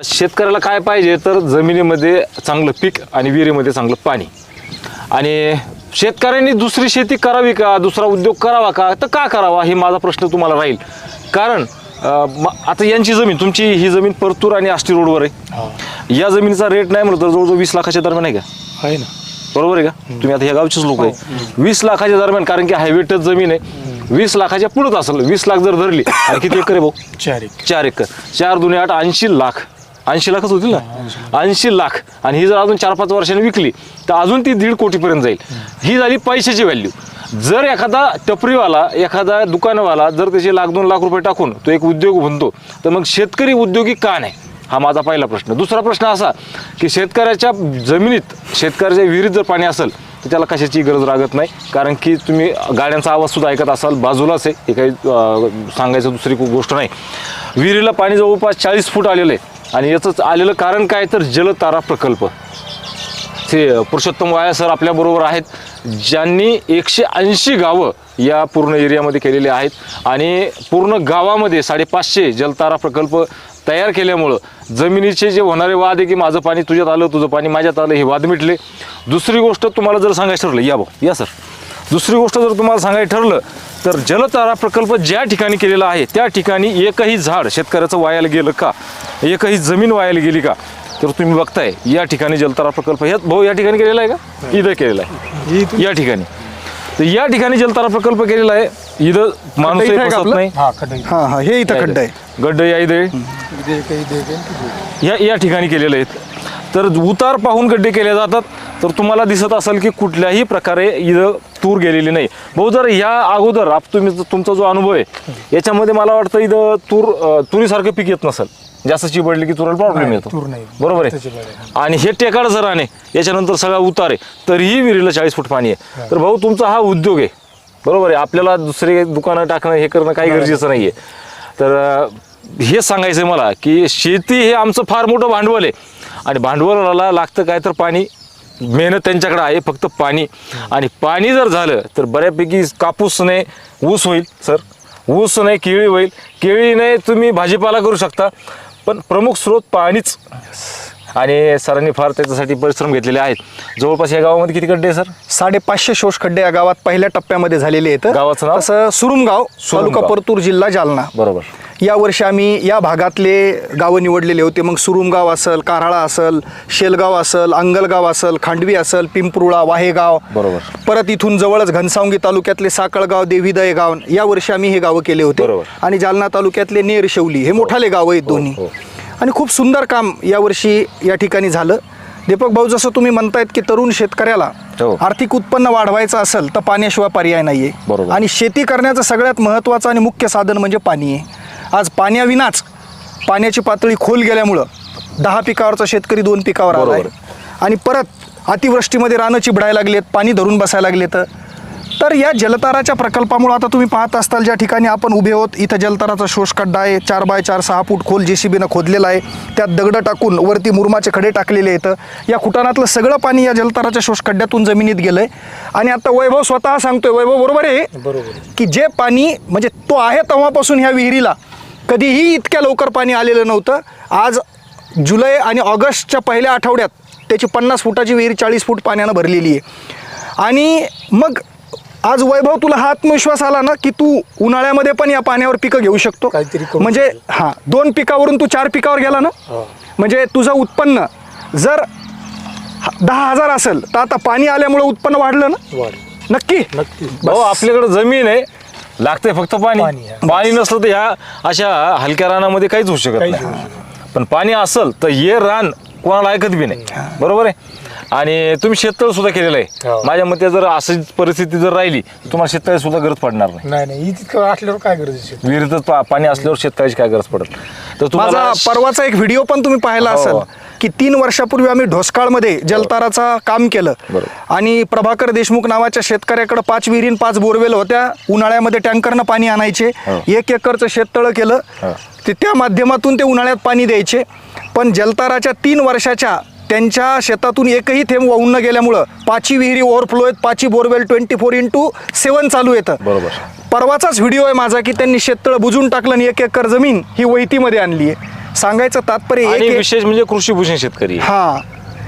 शेतकऱ्याला काय पाहिजे तर जमिनीमध्ये चांगलं पीक आणि विहिरीमध्ये चांगलं पाणी. आणि शेतकऱ्यांनी दुसरी शेती करावी का? दुसरा उद्योग करावा का? तर का करावा? हे माझा प्रश्न तुम्हाला राहील. कारण आता यांची जमीन तुमची ही जमीन परतूर आणि आष्टी रोडवर आहे. या जमिनीचा रेट नाही म्हणलं तर जवळजवळ वीस लाखाच्या दरम्यान आहे का? आहे ना. बरोबर आहे का? तुम्ही आता ह्या गावचेच लोक आहे. वीस लाखाच्या दरम्यान कारण की हायवे टच जमीन आहे. वीस लाखाच्या पुढंच असेल. वीस लाख जर धरली आणि किती एकर आहे भाऊ? चार एक चार एकर. चार दुने आठ ऐंशी लाख. ऐंशी लाखच होतील ना? ऐंशी लाख. आणि ही जर अजून चार पाच वर्षांनी विकली तर अजून ती दीड कोटीपर्यंत जाईल. ही झाली पैशाची व्हॅल्यू जर एखादा टपरीवाला एखादा दुकानवाला जर त्याचे लाख दोन लाख रुपये टाकून तो एक उद्योग म्हणतो तर मग शेतकरी उद्योगी का नाही? हा माझा पहिला प्रश्न. दुसरा प्रश्न असा की शेतकऱ्याच्या जमिनीत शेतकऱ्याच्या विहिरीत जर पाणी असेल तर त्याला कशाची गरज लागत नाही. कारण की तुम्ही गाड्यांचा आवाज सुद्धा ऐकत असाल बाजूलाच आहे. हे काही सांगायचं दुसरी गोष्ट नाही. विहिरीला पाणी जवळपास चाळीस फूट आलेलं आहे. आणि याचं आलेलं कारण काय तर जलतारा प्रकल्प. ते पुरुषोत्तम वाया सर आपल्याबरोबर आहेत ज्यांनी एकशे ऐंशी गावं या पूर्ण एरियामध्ये केलेले आहेत आणि पूर्ण गावामध्ये साडेपाचशे जलतारा प्रकल्प तयार केल्यामुळं जमिनीचे जे होणारे वाद आहे की माझं पाणी तुझ्यात आलं तुझं पाणी माझ्यात आलं हे वाद मिटले. दुसरी गोष्ट तुम्हाला जर सांगायचं ठरलं या भाऊ या सर. दुसरी गोष्ट जर तुम्हाला सांगायचं ठरलं तर जलतारा प्रकल्प ज्या ठिकाणी केलेला आहे त्या ठिकाणी एकही झाड शेतकऱ्याचं वायाला गेलं का? एकही जमीन वायाला गेली का? तर तुम्ही बघताय या ठिकाणी जलतारा प्रकल्प ह्यात भाऊ या ठिकाणी केलेला आहे का? इथं केलेला आहे. या ठिकाणी. तर या ठिकाणी जलतारा प्रकल्प केलेला आहे. इथं माणूस? नाही. हा खड्डा हा हा हे इथं खड्डा आहे. गड्ड या इथे. या या ठिकाणी केलेले आहेत. तर उतार पाहून गड्डे केले जातात. तर तुम्हाला दिसत असेल की कुठल्याही प्रकारे इथं तूर गेलेली नाही. भाऊ जर या अगोदर आप तुम्ही तुमचा जो अनुभव आहे याच्यामध्ये मला वाटतं इथं तूर अं, तुरीसारखं पीक येत नसेल. जास्त चिबडली की तुराला प्रॉब्लेम येतो. तूर नाही. बरोबर आहे? आणि हे टेकाड झराने याच्यानंतर सगळा उतार आहे तरीही विहिरीला चाळीस फूट पाणी आहे. तर भाऊ तुमचा हा उद्योग आहे. बरोबर आहे? आपल्याला दुसरे दुकानं टाकणं हे करणं काही गरजेचं नाही आहे तर अं, हेच सांगायचं आहे मला की शेती हे आमचं फार मोठं भांडवल आहे. आणि भांडवलाला लागतं काय तर पाणी. मेहनत त्यांच्याकडे आहे फक्त पाणी. आणि पाणी जर झालं तर बऱ्यापैकी कापूस नाही ऊस होईल सर. ऊस नाही केळी होईल. केळी नाही तुम्ही भाजीपाला करू शकता पण प्रमुख स्रोत पाणीच. आणि सरांनी फार त्याच्यासाठी परिश्रम घेतलेले आहेत. जवळपास या गावामध्ये किती आहे सर? साडेपाचशे शोष खड्डे या गावात पहिल्या टप्प्यामध्ये झालेले आहेत. गावाचं नाव? तसं सुरुमगाव. तालुका परतूर जिल्हा जालना. बरोबर. या वर्षी आम्ही या भागातले गावं निवडलेले होते मग सुरुमगाव असेल कारळा असेल शेलगाव असेल अंगलगाव असेल खांडवी असेल पिंपरुळा वाहेगाव बरोबर. परत इथून जवळच घनसावंगी तालुक्यातले साकळगाव देवीदय गाव या वर्षी आम्ही हे गावं केले होते बरोबर. आणि जालना तालुक्यातले नेर शेवली हे मोठाले गाव आहेत दोन्ही हो. आणि खूप सुंदर काम यावर्षी या ठिकाणी झालं दीपक भाऊ जसं तुम्ही म्हणतायत की तरुण शेतकऱ्याला हो. आर्थिक उत्पन्न वाढवायचं असेल तर पाण्याशिवाय पर्याय नाहीये बरोबर. आणि शेती करण्याचं सगळ्यात महत्त्वाचं आणि मुख्य साधन म्हणजे पाणी आहे आज पाण्याविनाच पाण्याची पातळी खोल गेल्यामुळं दहा पिकावरचा शेतकरी दोन पिकावर आलाय. बरोबर. आणि परत अतिवृष्टीमध्ये रानं चिबडायला लागलेत पाणी धरून बसायला लागलेत. तर या जलताराच्या प्रकल्पामुळे आता तुम्ही पाहत असताल ज्या ठिकाणी आपण उभे आहोत इथं जलताराचा शोष खड्डा आहे. चार बाय चार सहा फूट खोल जे सी बीनं खोदलेला आहे. त्यात दगडं टाकून वरती मुरमाचे खडे टाकलेले आहेत. या कुटाणातलं सगळं पाणी या जलताराच्या शोष खड्ड्यातून जमिनीत गेलंय. आणि आता वैभव स्वतः सांगतोय वैभव बरोबर आहे? बरोबर. की जे पाणी म्हणजे तो आहे तेव्हापासून ह्या विहिरीला. कधीही इतक्या लवकर पाणी आलेलं नव्हतं. आज जुलै आणि ऑगस्टच्या पहिल्या आठवड्यात त्याची पन्नास फुटाची विहीर चाळीस फूट पाण्यानं भरलेली आहे. आणि मग आज वैभव तुला हा आत्मविश्वास आला ना की तू उन्हाळ्यामध्ये पण या पाण्यावर पिकं घेऊ शकतो? काहीतरी करू म्हणजे हां दोन पिकावरून तू चार पिकावर गेला ना? हा. म्हणजे तुझं उत्पन्न जर दहा हजार असेल तर आता पाणी आल्यामुळे उत्पन्न वाढलं ना? वाढ नक्की? नक्की. भाऊ आपल्याकडे जमीन आहे. लागतंय फक्त पाणी. पाणी, हा. पाणी नसलं तर ह्या अशा हलक्या रानामध्ये काहीच होऊ शकत काहीच नाही. पण पाणी असेल तर हे रान कोणाला ऐकत बी नाही. बरोबर आहे? आणि तुम्ही शेततळ सुद्धा केलेलं आहे हो. माझ्या मते जर अशी परिस्थिती जर राहिली तर तुम्हाला शेततळे सुद्धा गरज पडणार नाही नाही नाही इतकं असल्यावर काय गरज आहे विहिरीतच पा- पाणी असल्यावर शेतकऱ्याची काय गरज पडत तर तुम्हाला माझा परवाचा एक व्हिडिओ पण तुम्ही पाहिला हो. असेल की तीन वर्षापूर्वी आम्ही ढोसकाळमध्ये जलताराचा काम केलं बरोबर. आणि प्रभाकर देशमुख नावाच्या शेतकऱ्याकडे पाच विहिरीन पाच बोरवेल होत्या उन्हाळ्यामध्ये टँकरनं पाणी आणायचे हो. एक एकरचं शेततळं केलं हो. ते त्या माध्यमातून ते उन्हाळ्यात पाणी द्यायचे पण जलताराच्या तीन वर्षाच्या त्यांच्या शेतातून एकही थेंब वाहून न गेल्यामुळं पाचही विहिरी ओव्हरफ्लो आहेत पाचही borewell twenty four into seven चालू येतं. बरोबर. परवाचाच व्हिडिओ आहे माझा की त्यांनी शेततळं बुजून टाकलं आणि एक एकर जमीन ही वैतीमध्ये आणली आहे. सांगायचं तात्पर्य आणि एक विशेष म्हणजे कृषीभूषण शेतकरी. हा.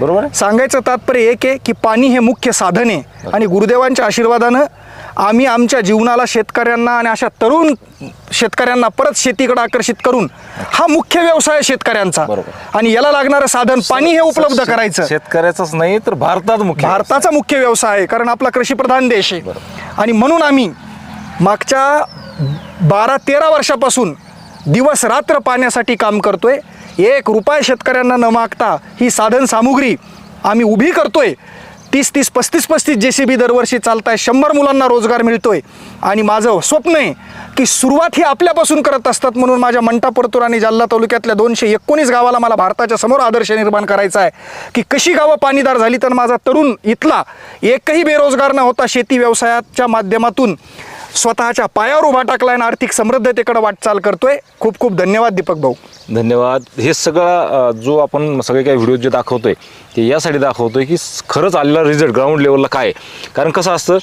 बरोबर? आहे सांगायचं तात्पर्य एक आहे की पाणी हे मुख्य साधन आहे आणि गुरुदेवांच्या आशीर्वादानं आम्ही आमच्या जीवनाला शेतकऱ्यांना आणि अशा तरुण शेतकऱ्यांना परत शेतीकडे आकर्षित करून हा मुख्य व्यवसाय आहे शेतकऱ्यांचा. आणि याला लागणारं साधन पाणी हे उपलब्ध करायचं. शेतकऱ्याचाच नाही तर भारतात मुख्य भारताचा मुख्य व्यवसाय आहे कारण आपला कृषीप्रधान देश आहे. आणि म्हणून आम्ही मागच्या बारा तेरा वर्षापासून दिवस रात्र पाण्यासाठी काम करतोय. एक रुपया शेतकऱ्यांना न मागता ही साधन सामुग्री आम्ही उभी करतोय. तीस तीस पस्तीस पस्तीस जे सी बी दरवर्षी चालत आहे शंभर मुलांना रोजगार मिळतोय. आणि माझं स्वप्न आहे की सुरुवात ही आपल्यापासून करत असतात म्हणून माझ्या मंटा परतूर आणि जालना तालुक्यातल्या दोनशे एकोणीस गावाला मला भारताच्या समोर आदर्श निर्माण करायचा आहे. की कशी गावं पाणीदार झाली तर माझा तरुण इथला एकही बेरोजगार न होता शेती व्यवसायाच्या माध्यमातून स्वतःच्या पायावर उभा टाकलाय आणि आर्थिक समृद्धतेकडे वाटचाल करतोय. खूप खूप धन्यवाद दीपक भाऊ. धन्यवाद. हे सगळं जो आपण सगळे काही व्हिडिओ जे दाखवतोय ते यासाठी दाखवतोय की खरंच आलेला रिझल्ट ग्राउंड लेवलला काय आहे. कारण कसं असतं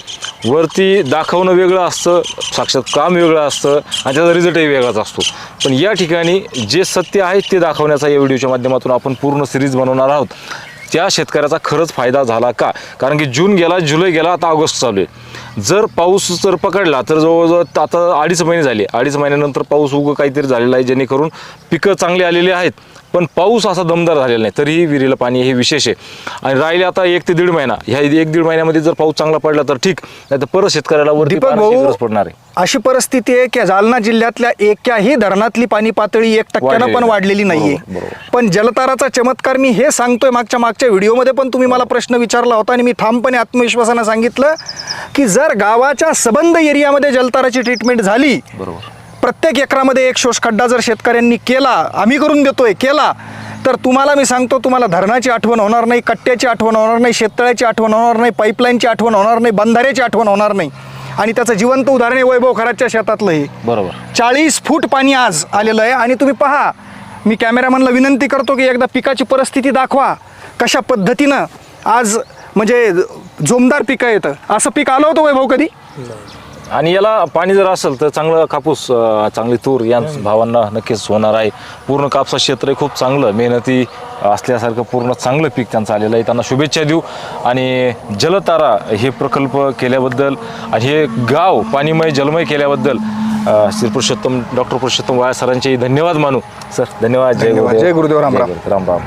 वरती दाखवणं वेगळं असतं साक्षात काम वेगळं असतं आणि त्याचा रिझल्टही वेगळाच असतो. पण या ठिकाणी जे सत्य आहे ते दाखवण्याचा या व्हिडिओच्या माध्यमातून आपण पूर्ण सिरीज बनवणार आहोत. त्या शेतकऱ्याचा खरंच फायदा झाला का? कारण की जून गेला जुलै गेला आता ऑगस्ट चालू आहे. जर पाऊस जर पकडला तर जवळजवळ आता अडीच महिने झाले. अडीच महिन्यानंतर पाऊस उगं काहीतरी झालेला आहे जेणेकरून पिकं चांगली आलेली आहेत. पण पाऊस असा दमदार झालेला नाही तरीही विहिरीला पाणी हे विशेष आहे आणि राहिले आता एक ते दीड महिना ह्या एक दीड महिन्यामध्ये जर पाऊस चांगला पडला तर ठीक नाही तर परत शेतकऱ्याला वरती दीपक पाण्याची भाऊ गरज पडणार आहे अशी परिस्थिती आहे की जालना जिल्ह्यातल्या एकाही धरणातली पाणी पातळी एक टक्क्यानं वाढलेली पण. वाढलेली नाहीये बरोबर, बरोबर. पण जलताराचा चमत्कार मी हे सांगतोय मागच्या मागच्या व्हिडिओमध्ये पण तुम्ही मला प्रश्न विचारला होता आणि मी ठामपणे आत्मविश्वासानं सांगितलं की जर गावाच्या सबंध एरियामध्ये जलताराची ट्रीटमेंट झाली बरोबर प्रत्येक एकरामध्ये एक शोष खड्डा जर शेतकऱ्यांनी केला आम्ही करून देतोय केला तर तुम्हाला मी सांगतो तुम्हाला धरणाची आठवण होणार नाही कट्ट्याची आठवण होणार नाही शेततळ्याची आठवण होणार नाही पाईपलाईनची आठवण होणार नाही बंधाऱ्याची आठवण होणार नाही. आणि त्याचं जिवंत उदाहरण आहे वैभव खराच्या शेतातलं हे. बरोबर. चाळीस फूट पाणी आज आलेलं आहे आणि तुम्ही पहा मी कॅमेरामॅनला विनंती करतो की एकदा पिकाची परिस्थिती दाखवा कशा पद्धतीनं आज म्हणजे जोमदार पिकं येतं असं पीक आलं होतं वैभव कधी? आणि याला पाणी जर असेल तर चांगलं कापूस अं, चांगली तूर या भावांना नक्कीच होणार आहे. पूर्ण कापसा क्षेत्र आहे खूप चांगलं मेहनती असल्यासारखं पूर्ण चांगलं पीक त्यांचं आलेलं आहे. त्यांना शुभेच्छा देऊ. आणि जलतारा हे प्रकल्प केल्याबद्दल आणि हे गाव पाणीमय जलमय केल्याबद्दल अं, श्री पुरुषोत्तम डॉक्टर पुरुषोत्तम वाया सरांचे धन्यवाद मानू. सर धन्यवाद. धन्यवाद. जय गुरुदेव, राम राम. राम राम.